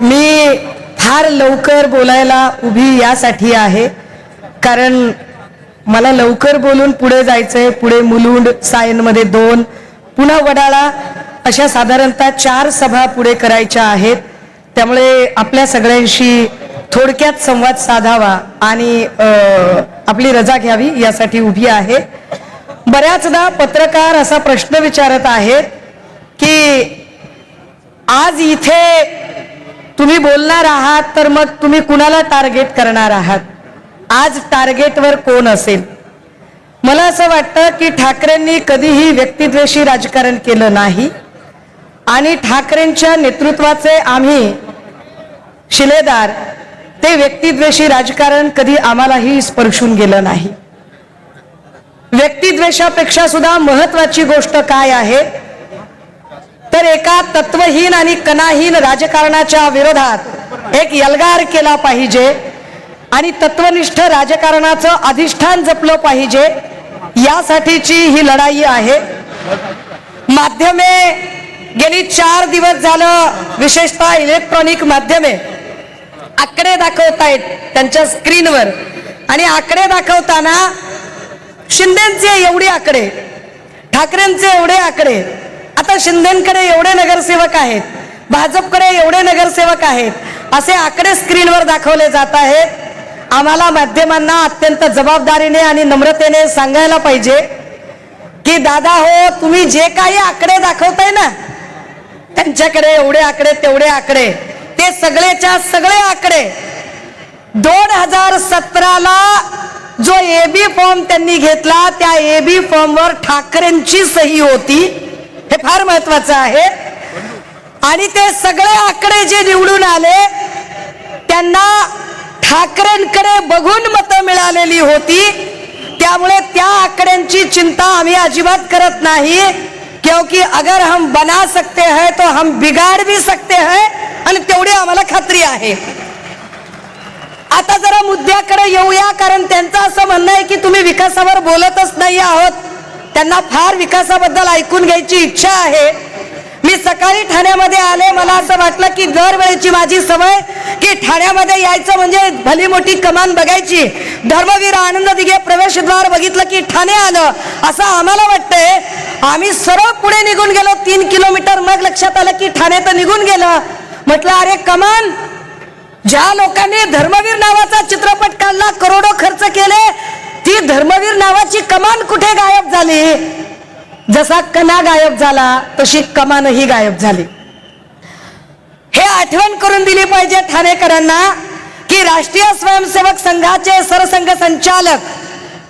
मी फार लवकर बोलायला उभी यासाठी आहे कारण मला लवकर बोलून पुढे जायचंय पुढे मुलुंड सायनमध्ये दोन पुन्हा वडाळा अशा साधारणतः चार सभा पुढे करायच्या आहेत. त्यामुळे आपल्या सगळ्यांशी थोडक्यात संवाद साधावा आणि आपली रजा घ्यावी यासाठी उभी आहे. बऱ्याचदा पत्रकार असा प्रश्न विचारत आहेत की आज इथे तुम्ही बोलणार आहात तर मग तुम्ही कुणाला टार्गेट करणार आहात? आज टार्गेटवर कोण असेल? मला असं वाटतं की ठाकरेंनी कधीही व्यक्तिद्वेषी राजकारण केलं नाही. आणि ठाकरेंच्या नेतृत्वाचे आम्ही शिलेदार ते व्यक्तिद्वेषी राजकारण कधी आम्हालाही स्पर्शून गेलं नाही. व्यक्तिद्वेषापेक्षा सुद्धा महत्वाची गोष्ट काय आहे? तर एका तत्वहीन आणि कणाहीन राजकारणाच्या विरोधात एक यलगार केला पाहिजे आणि तत्वनिष्ठ राजकारणाचं अधिष्ठान जपलं पाहिजे यासाठीची ही लढाई आहे. माध्यमे गेली चार दिवस झालं विशेषतः इलेक्ट्रॉनिक माध्यमे. आकडे दाखवतायत त्यांच्या स्क्रीनवर आणि आकडे दाखवताना शिंदेचे एवढे आकडे ठाकरेंचे एवढे आकडे आता शिंदेकडे एवढे नगरसेवक आहेत भाजपकडे एवढे नगरसेवक आहेत असे आकडे स्क्रीनवर दाखवले जात आहेत. आम्हाला माध्यमांना अत्यंत जबाबदारीने आणि नम्रतेने सांगायला पाहिजे की दादा हो तुम्ही जे काही आकडे दाखवताय ना त्यांच्याकडे एवढे आकडे तेवढे आकडे ते सगळेच्या सगळे आकडे दोन हजार सतराला जो एबी फॉर्म त्यांनी घेतला त्या एबी फॉर्मवर ठाकरेंची सही होती. हे फार महत्वाचं आहे. आणि ते सगळे आकडे जे निवडून आले त्यांना ठाकरेंकडे बघून मतं मिळालेली होती. त्यामुळे त्या आकड्यांची चिंता आम्ही अजिबात करत नाही. क्योंकि अगर हम बना सकते हैं तो हम बिगाड़ भी सकते हैं आणि तेवढी आम्हाला खात्री आहे. आता जरा मुद्द्याकडे येऊया कारण त्यांचं असं म्हणणं आहे की तुम्ही विकासावर बोलतच नाही आहोत. त्यांना फार विकासाबद्दल ऐकून घ्यायची इच्छा आहे. मी सकाळी ठाण्यामध्ये आले मला असं वाटलं की दरवेळेची माझी सवय की ठाण्यामध्ये यायचं म्हणजे भली मोठी कमान बघायची. धर्मवीर आनंद दिघे प्रवेशद्वार बघितलं की ठाणे आलं असं आम्हाला वाटतंय. आम्ही सरळ पुढे निघून गेलो तीन किलोमीटर मग लक्षात आलं की ठाणे तर निघून गेलं. म्हटलं अरे कमान ज्या लोकांनी धर्मवीर नावाचा चित्रपट काढला करोडो खर्च केले ती धर्मवीर नावाची कमान कुठे गायब झाली? जसा कणा गायब झाला तशी कमानही गायब झाली. हे आठवण करून दिली पाहिजे ठाणेकरांना की राष्ट्रीय स्वयंसेवक संघाचे सरसंघ संचालक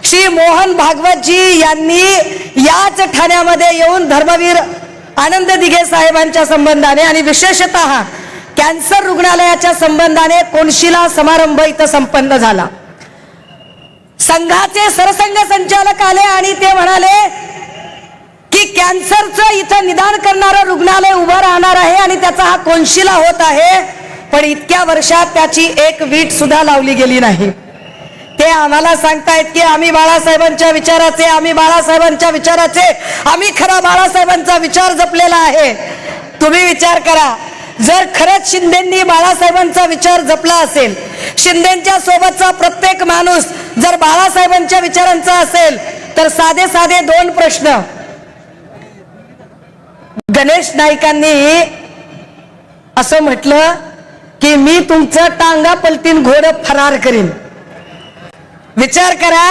श्री मोहन भागवतजी यांनी याच ठाण्यामध्ये येऊन धर्मवीर आनंद दिघे साहेबांच्या संबंधाने आणि विशेषतः कॅन्सर रुग्णालयाच्या संबंधाने कोणशिला समारंभ इथं संपन्न झाला. संघाचे सरसंघ संचालक आले आणि ते म्हणाले की कॅन्सरचं इथं निदान करणारं रुग्णालय उभं राहणार आहे आणि त्याचा हा कोनशिला होत आहे. पण इतक्या वर्षात त्याची एक वीट सुद्धा लावली गेली नाही. ते आम्हाला सांगतायत की आम्ही बाळासाहेबांच्या विचाराचे आम्ही बाळासाहेबांच्या विचाराचे आम्ही खरा बाळासाहेबांचा विचार जपलेला आहे. तुम्ही विचार करा. जर खरंच शिंदेंनी बाळासाहेबांचा विचार जपला असेल शिंदेच्या सोबतचा प्रत्येक माणूस जर बाळासाहेबांच्या विचारांचा असेल तर साधे साधे दोन प्रश्न. गणेश नाईकांनी असं म्हटलं की मी तुमचं टांगा पलटीन घोड फरार करीन. विचार करा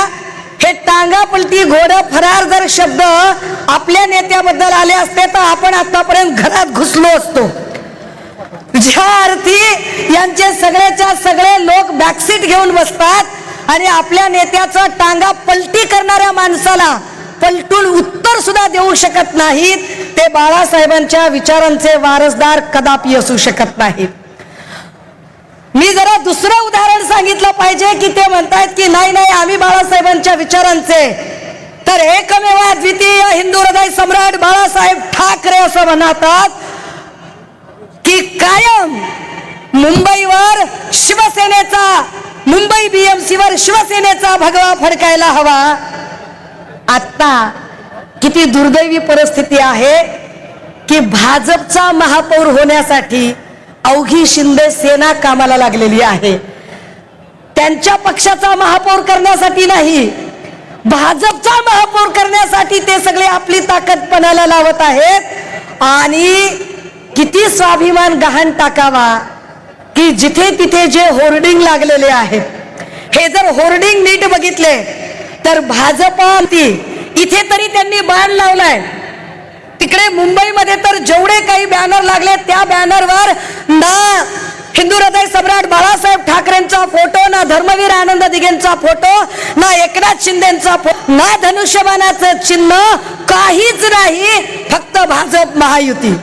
हे टांगा पलटी घोड फरार जर शब्द आपल्या नेत्याबद्दल आले असते तर आपण आतापर्यंत घरात घुसलो असतो. ज्या आरती यांचे सगळ्याच्या सगळे लोक बॅकसीट घेऊन बसतात आणि आपल्या नेत्याचा टांगा पलटी करणाऱ्या माणसाला पलटून उत्तर सुद्धा देऊ शकत नाहीत ते बाळासाहेबांच्या विचारांचे वारसदार कदापि असू शकत नाहीत. मी जरा दुसरं उदाहरण सांगितलं पाहिजे की ते म्हणतायत की नाही नाही आम्ही बाळासाहेबांच्या विचारांचे. तर एकमेव द्वितीय हिंदू हृदय सम्राट बाळासाहेब ठाकरे असं म्हणतात की कायम मुंबईवर शिवसेनेचा मुंबई बीएमसीवर शिवसेनेचा भगवा फडकायला हवा. आता किती दुर्दैवी परिस्थिती आहे की भाजपचा महापौर होण्यासाठी अवघी शिंदे सेना कामाला लागलेली आहे. त्यांच्या पक्षाचा महापौर करण्यासाठी नाही भाजपचा महापौर करण्यासाठी ते सगळे आपली ताकद पणाला लावत आहेत आणि किती स्वाभिमान गहाण टाकावा की जिथे तिथे जे होर्डिंग लागलेले आहेत. हे जर होर्डिंग नीट बघितले तर भाजपा इथे तरी त्यांनी बाण लावलाय. तिकडे मुंबईमध्ये तर जेवढे काही बॅनर लागले त्या बॅनरवर ना हिंदू हृदय सम्राट बाळासाहेब ठाकरेंचा फोटो ना धर्मवीर आनंद दिघेंचा फोटो ना एकनाथ शिंदेचा फोटो ना धनुष्यबाणाचं चिन्ह काहीच नाही फक्त भाजप महायुती.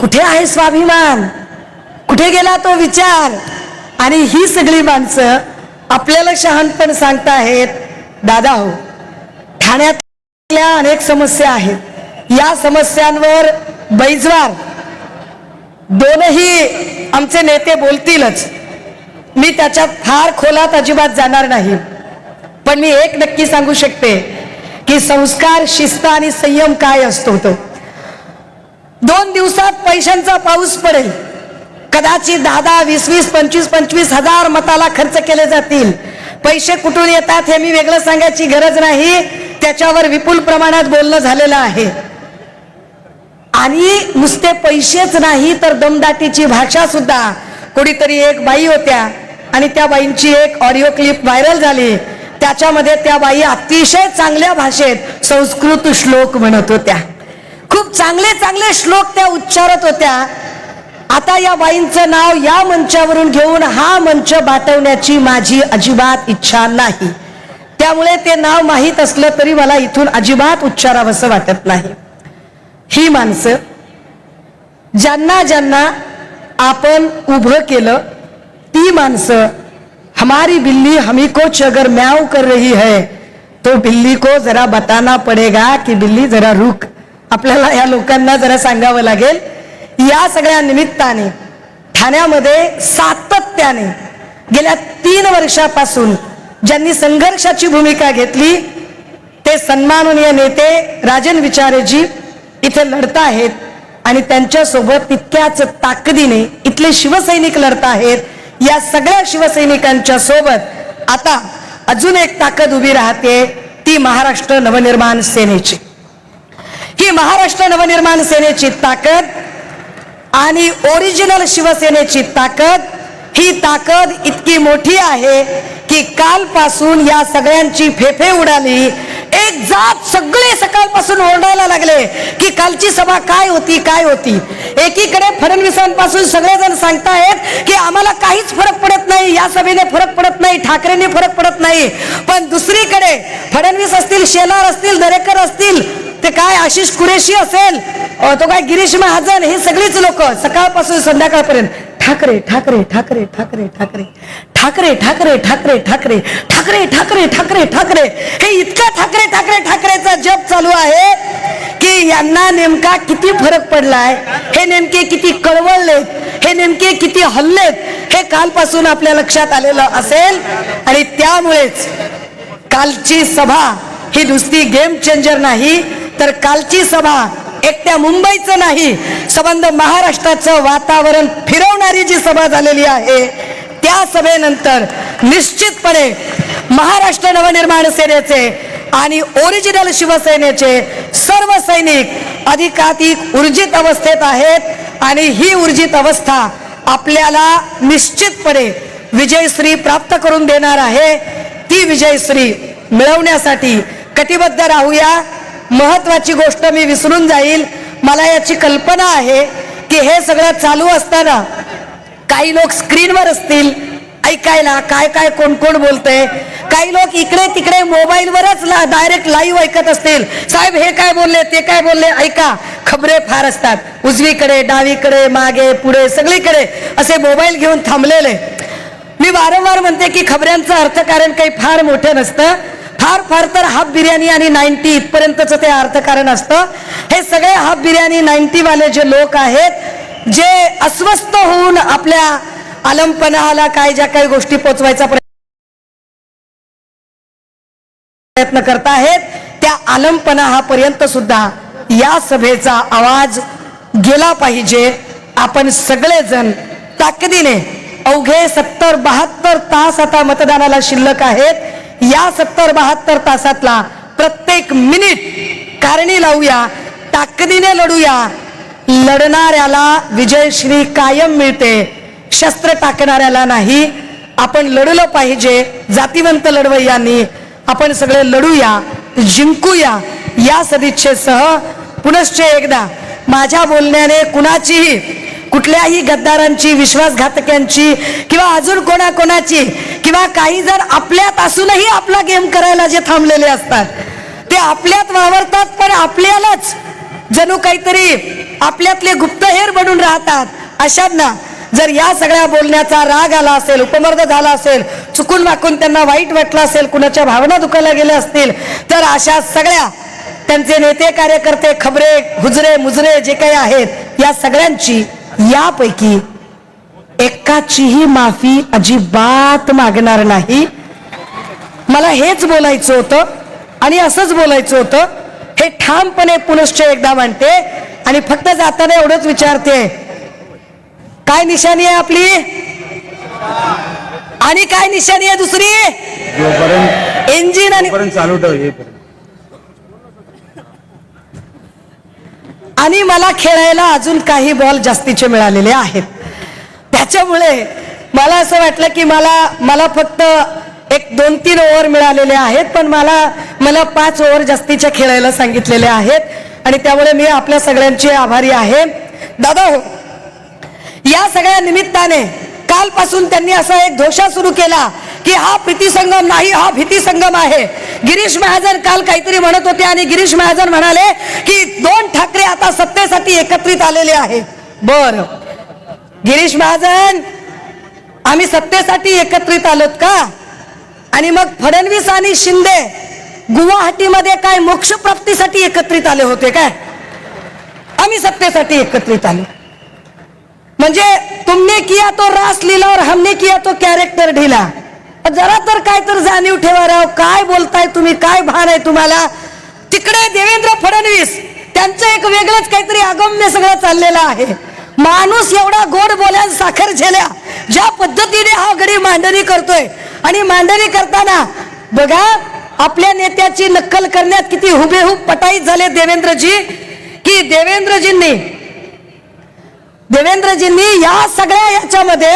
कुठे आहे स्वाभिमान? कुठे गेला तो विचार? आणि ही सगळी माणसं आपल्याला शहाणपण सांगताहेत दादा हो ठाण्यातल्या अनेक समस्या आहेत. या समस्यांवर बैजवार दोनही आमचे नेते बोलतीलच. मी त्याच्यात फार खोलात अजिबात जाणार नाही. पण मी एक नक्की सांगू शकते की संस्कार शिस्त आणि संयम काय असतो तो. दोन दिवसात पैशांचा पाऊस पडेल. कदाचित दहा दहा वीस वीस पंचवीस पंचवीस हजार मताला खर्च केले जातील. पैसे कुठून येतात हे मी वेगळं सांगायची गरज नाही. त्याच्यावर विपुल प्रमाणात बोलणं झालेलं आहे. आणि नुसते पैसेच नाही तर दमदाटीची भाषा सुद्धा. कुणीतरी एक बाई होत्या आणि त्या बाईंची एक ऑडिओ क्लिप व्हायरल झाली. त्याच्यामध्ये त्या बाई अतिशय चांगल्या भाषेत संस्कृत श्लोक म्हणत होत्या. चांगले चांगले श्लोक त्या उच्चारत होत्या. आता या बाईंचं नाव या मंचावरून घेऊन हा मंच बाटवण्याची माझी अजिबात इच्छा नाही. त्यामुळे ते नाव माहीत असलं तरी मला इथून अजिबात उच्चारावंसं वाटत नाही. ही माणसं ज्यांना ज्यांना आपण उभं केलं ती माणसं हमारी बिल्ली हमी को अगर म्याव कर रही है तो बिल्ली को जरा बताना पडेगा की बिल्ली जरा रुक आपल्याला या लोकांना जरा सांगावं लागेल. या सगळ्या निमित्ताने ठाण्यामध्ये सातत्याने गेल्या तीन वर्षापासून ज्यांनी संघर्षाची भूमिका घेतली ते सन्माननीय नेते राजन विचारेजी इथे लढत आहेत आणि त्यांच्यासोबत तितक्याच ताकदीने इथले शिवसैनिक लढत आहेत. या सगळ्या शिवसैनिकांच्या सोबत आता अजून एक ताकद उभी राहते ती महाराष्ट्र नवनिर्माण सेनेची. ही महाराष्ट्र नवनिर्माण सेनेची ताकद आणि ओरिजिनल शिवसेनेची ताकद ही ताकद इतकी मोठी आहे की कालपासून या सगळ्यांची फेफे उडाली. एक जात सगळे सकाळपासून ओरडायला लागले की कालची सभा काय होती काय होती? एकीकडे फडणवीसांपासून सगळेजण सांगतायत की आम्हाला काहीच फरक पडत नाही या सभेने फरक पडत नाही ठाकरेंनी फरक पडत नाही. पण दुसरीकडे फडणवीस असतील शेलार असतील दरेकर असतील ते काय आशिष कुरेशी असेल तो काय गिरीश महाजन हे सगळीच लोक सकाळपासून संध्याकाळपर्यंत ठाकरे ठाकरे ठाकरे ठाकरे ठाकरे ठाकरे ठाकरे ठाकरे ठाकरे ठाकरे ठाकरे ठाकरे ठाकरे हे इतकं ठाकरे ठाकरे ठाकरेचा जप चालू आहे की यांना नेमका किती फरक पडलाय हे नेमके किती कळवळलेत हे नेमके किती हल्लेत हे कालपासून आपल्या लक्षात आलेलं असेल आणि त्यामुळेच कालची सभा ही नुसती गेम चेंजर नाही तर कालची सभा एकट्या मुंबईचं नाही संबंध महाराष्ट्राचं वातावरण फिरवणारी जी सभा झालेली आहे त्या सभेनंतर निश्चितपणे महाराष्ट्र नवनिर्माण सेनेचे आणि ओरिजिनल शिवसेनेचे सर्व सैनिक अधिकाधिक ऊर्जित अवस्थेत आहेत आणि ही ऊर्जित अवस्था आपल्याला निश्चितपणे विजयश्री प्राप्त करून देणार आहे. ती विजयश्री मिळवण्यासाठी कटिबद्ध राहूया. महत्वाची गोष्ट मी विसरून जाईल. मला याची कल्पना आहे की हे सगळं चालू असताना काही लोक स्क्रीनवर असतील. ऐकायला काय काय कोण कोण बोलतंय. काही लोक इकडे तिकडे मोबाईलवरच ला डायरेक्ट लाईव्ह ऐकत असतील. साहेब हे काय बोलले ते काय बोलले? ऐका खबरे फार असतात. उजवीकडे डावीकडे मागे पुढे सगळीकडे असे मोबाईल घेऊन थांबलेले. मी वारंवार म्हणते की खबऱ्यांचं अर्थकारण काही फार मोठं नसतं. फार फार तर हाफ बिर्याणी आणि नाईन्टी इथपर्यंतच ते अर्थकारण असतं. हे सगळे हाफ बिर्याणी नाईन्टी वाले जे लोक आहेत जे अस्वस्थ होऊन आपल्या आलमपणाला काय ज्या काही गोष्टी पोचवायचा प्रयत्न करताहेत त्या आलमपणा हा पर्यंत सुद्धा या सभेचा आवाज गेला पाहिजे. आपण सगळेजण ताकदीने अवघे सत्तर बहात्तर तास आता मतदानाला शिल्लक आहेत. या सत्तर बहात्तर तासातला प्रत्येक मिनिट कारणी लावूया ताकदीने लढूया. लढणाऱ्याला विजयश्री कायम मिळते. शस्त्र टाकणाऱ्याला नाही. आपण लढलं पाहिजे जातीवंत लढवय्यांनी. आपण सगळे लढूया जिंकूया. या सदिच्छेसह पुनश्च एकदा माझ्या बोलण्याने कुणाचीही कुठल्याही गद्दारांची विश्वासघातकांची किंवा अजून कोणाकोणाची किंवा काही जर आपल्यात असूनही आपला गेम करायला जे थांबलेले असतात ते आपल्यात वावरतात पण आपल्यालाच जणू काहीतरी आपल्यातले गुप्तहेर बनून राहतात. अशांना जर या सगळ्या बोलण्याचा राग आला असेल उपमर्द झाला असेल चुकून वाकून त्यांना वाईट वाटलं असेल कुणाच्या भावना दुखायला गेल्या असतील तर अशा सगळ्या त्यांचे नेते कार्यकर्ते खबरे हुजरे मुजरे जे काही आहेत या सगळ्यांची यापैकी एकाचीही माफी अजिबात मागणार नाही. मला हेच बोलायचं होतं आणि असंच बोलायचं होतं. हे ठामपणे पुनश्च एकदा म्हणते आणि फक्त जाताना एवढंच विचारते. काय निशाणी आहे आपली? आणि काय निशाणी आहे दुसरी? इंजिन आणि चालू ठेव आणि मला खेळायला अजून काही बॉल जास्तीचे मिळालेले आहेत. त्याच्यामुळे मला असं वाटलं की मला मला फक्त एक दोन तीन ओव्हर मिळालेले आहेत पण मला मला पाच ओव्हर जास्तीच्या खेळायला सांगितलेले आहेत. आणि त्यामुळे मी आपल्या सगळ्यांची आभारी आहे. दादा हो या सगळ्या निमित्ताने कालपासून त्यांनी असा एक धोषा सुरू केला की हा प्रीती संगम नाही हा भीती संगम आहे. गिरीश महाजन काल काहीतरी म्हणत होते आणि गिरीश महाजन म्हणाले की दोन ठाकरे आता सत्तेसाठी एकत्रित आलेले आहे बर. गिरीश महाजन आम्ही सत्तेसाठी एकत्रित आलोत का? आणि मग फडणवीस आणि शिंदे गुवाहाटीमध्ये काय मोक्ष प्राप्तीसाठी एकत्रित आले होते काय? आम्ही सत्तेसाठी एकत्रित आलो. म्हणजे तुमने किया तो रास लिला और हमने किया तो कॅरेक्टर ढिला. जरा तर काय तर जाणीव ठेवा राव. काय बोलताय तुम्ही? काय भान आहे तुम्हाला? तिकडे देवेंद्र फडणवीस त्यांचं एक वेगळंच काहीतरी अगम्य सगळं चाललेलं आहे. माणूस एवढा गोड बोल्या साखर झेल्या. ज्या पद्धतीने हा गडी मांडणी करतोय आणि मांडणी करताना बघा आपल्या नेत्याची नक्कल करण्यात किती हुबेहूब पटाईत झाले देवेंद्रजी की देवेंद्रजींनी देवेंद्रजींनी या सगळ्या याच्यामध्ये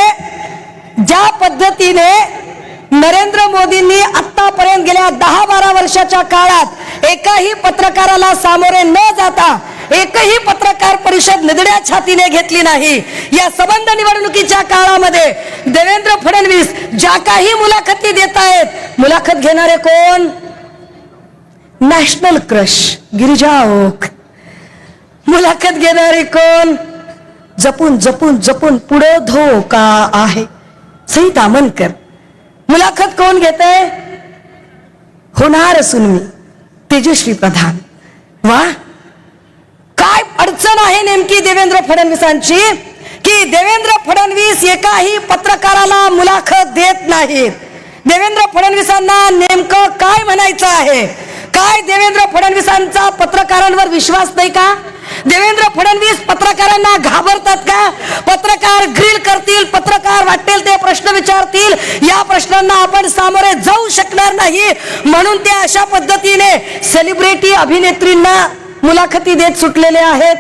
ज्या पद्धतीने नरेंद्र मोदींनी आतापर्यंत गेल्या दहा बारा वर्षाच्या काळात एकाही पत्रकाराला सामोरे न जाता एकही पत्रकार परिषद निधड्या छातीने घेतली नाही. या संबंध निवडणुकीच्या काळामध्ये देवेंद्र फडणवीस ज्या काही मुलाखती देत आहेत मुलाखत घेणारे कोण? National crush Girija Oak. मुलाखत घेणारे कोण? जपून जपून जपून पुढं धोका आहे. सई तामनकर मुलाखत कोण घेत होणार असून मी. तेजश्री प्रधान. वा. काय अडचण आहे नेमकी देवेंद्र फडणवीसांची? की देवेंद्र फडणवीस एकाही पत्रकाराला मुलाखत देत नाहीत. देवेंद्र फडणवीसांना नेमकं काय म्हणायचं आहे? काय देवेंद्र फडणवीसांचा पत्रकारांवर विश्वास नाही का? देवेंद्र फडणवीस पत्रकारांना घाबरतात का? पत्रकार ग्रिल करतील पत्रकार वाटेल ते प्रश्न विचारतील. या प्रश्नांना आपण सामोरे जाऊ शकणार नाही. म्हणून ते अशा पद्धतीने सेलिब्रिटी अभिनेत्रींना मुलाखती देत सुटलेले आहेत.